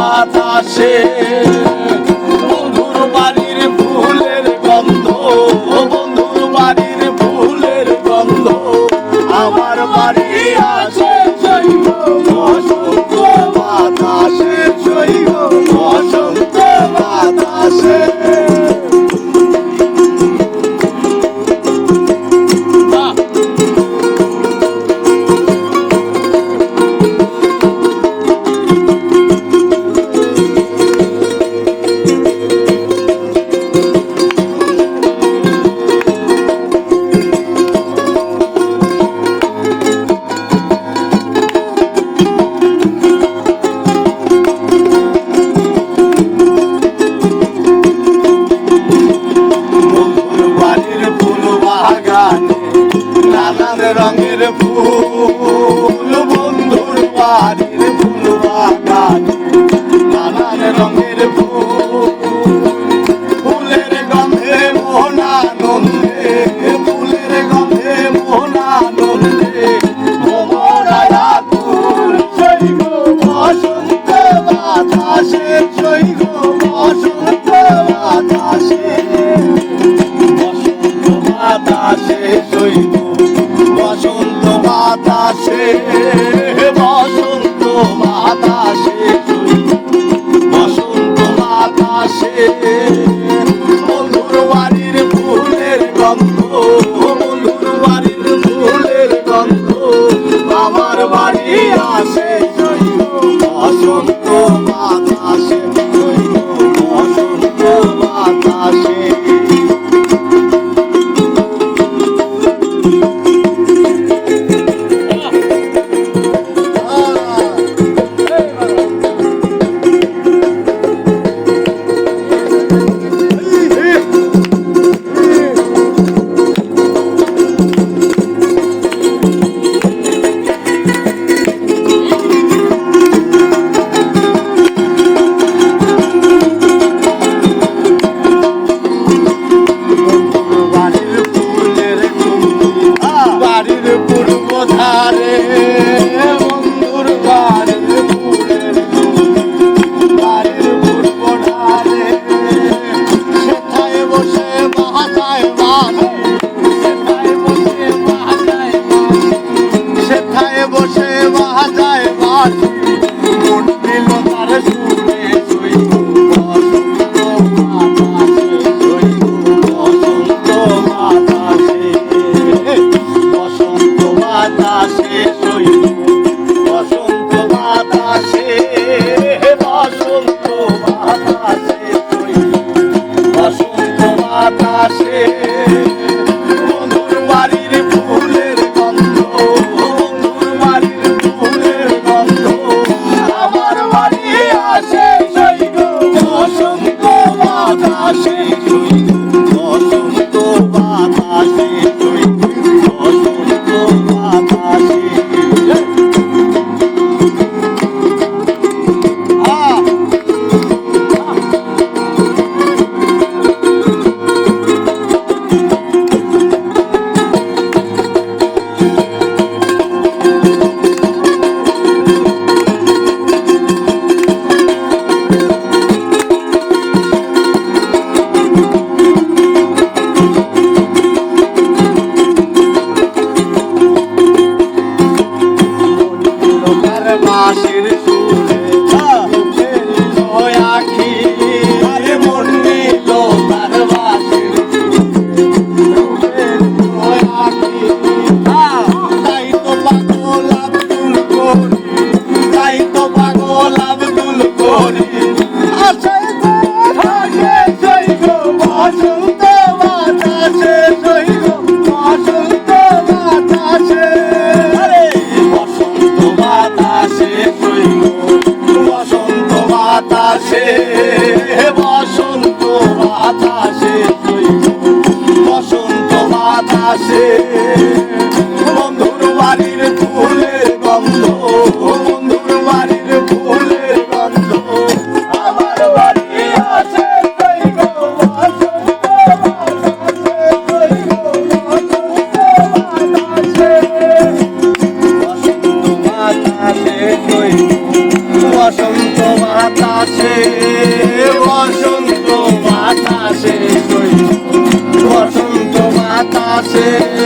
বাতাসে বন্ধুর বাড়ির ফুলের গন্ধ বন্ধুর বাড়ির ফুলের গন্ধ। আমার বাড়ি আস কানে নানান রঙের ফুল। সে moto. আসে। বন্ধুর বাড়ির ফুলের গন্ধ, বন্ধুর বাড়ির ফুলের গন্ধ। আমার বাড়ি বসন্ত বাতাসে বসন্ত বাতাসে ser.